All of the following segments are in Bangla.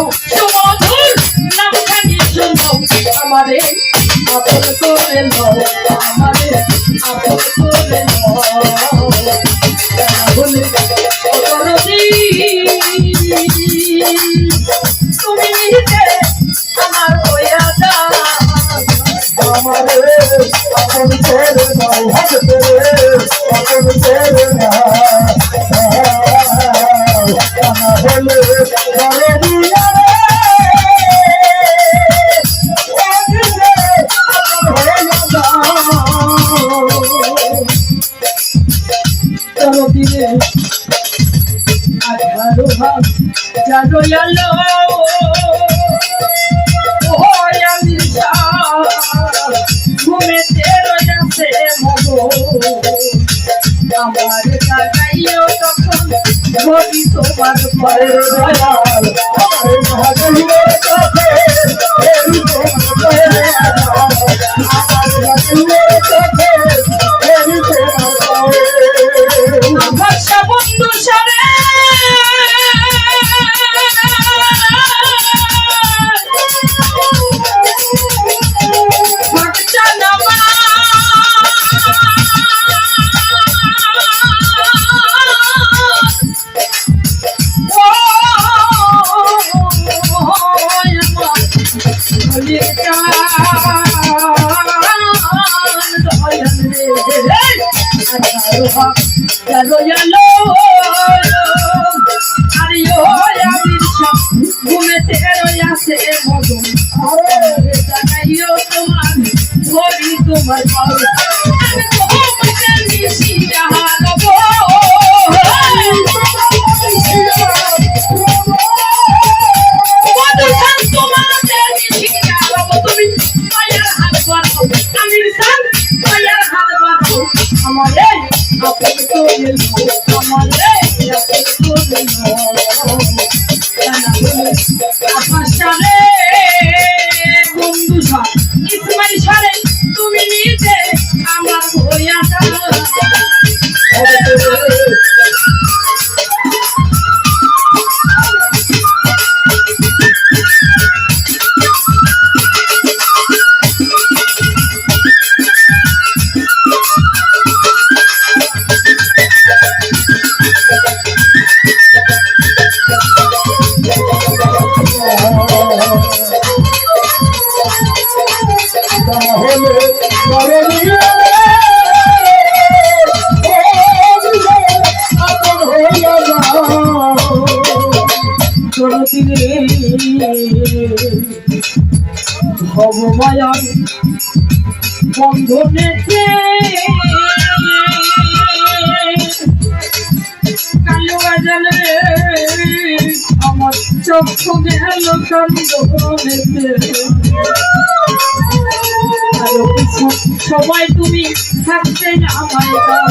নাও সুমধুর নামখানি শুনো আমারে আপন করে নাও আমারে আপন করে ভবি তোমার ঘরে দয়াল তোমার দয়াল রয়ালো আরে ও আবির ঘুমেতে রয়াছে মগন আরে জানাইও তোমার ঘড়ি তোমার পাও আমি আপন ভবমায়ার বন্ধনেতে কালো বাজালে আমার চক্ষু গেল কান্দনেতে সময় তুমি থাকতে না দাও।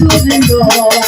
আপন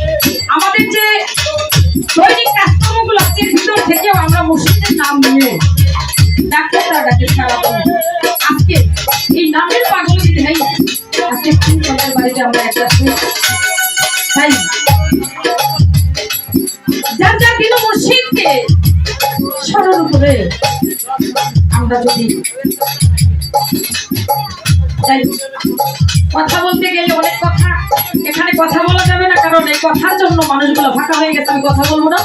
আজকে এই নামের নেই তাই কথা বলতে গেলে অনেক কথা। এখানে কথা বলা যাবে না, কারণ এই কথার জন্য মানুষগুলো ফাঁকা হয়ে গেছে, আমি কথা বলব না।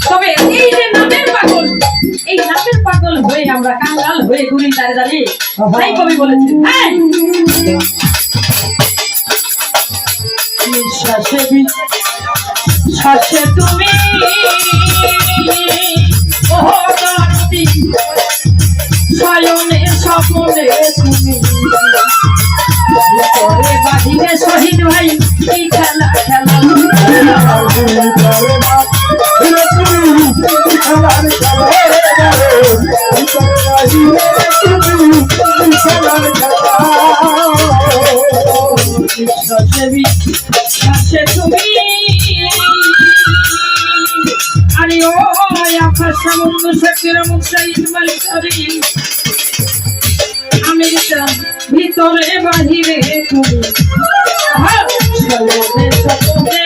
তবে এই যে নামের পাগল, এই নামের পাগল হয়ে আমরা কাঙ্গাল হয়ে ঘুরি দাঁড়িয়ে দাঁড়িয়ে। তাই কবি বলেছেন হ্যাঁ। শ্বাসে তুমি। শহীদ ভাই খেলা খেলা। আকাশ সমুদ্র শক্তির মুসাইদ মালিক আমি ভিতরে বাহিরে তুমি। রে,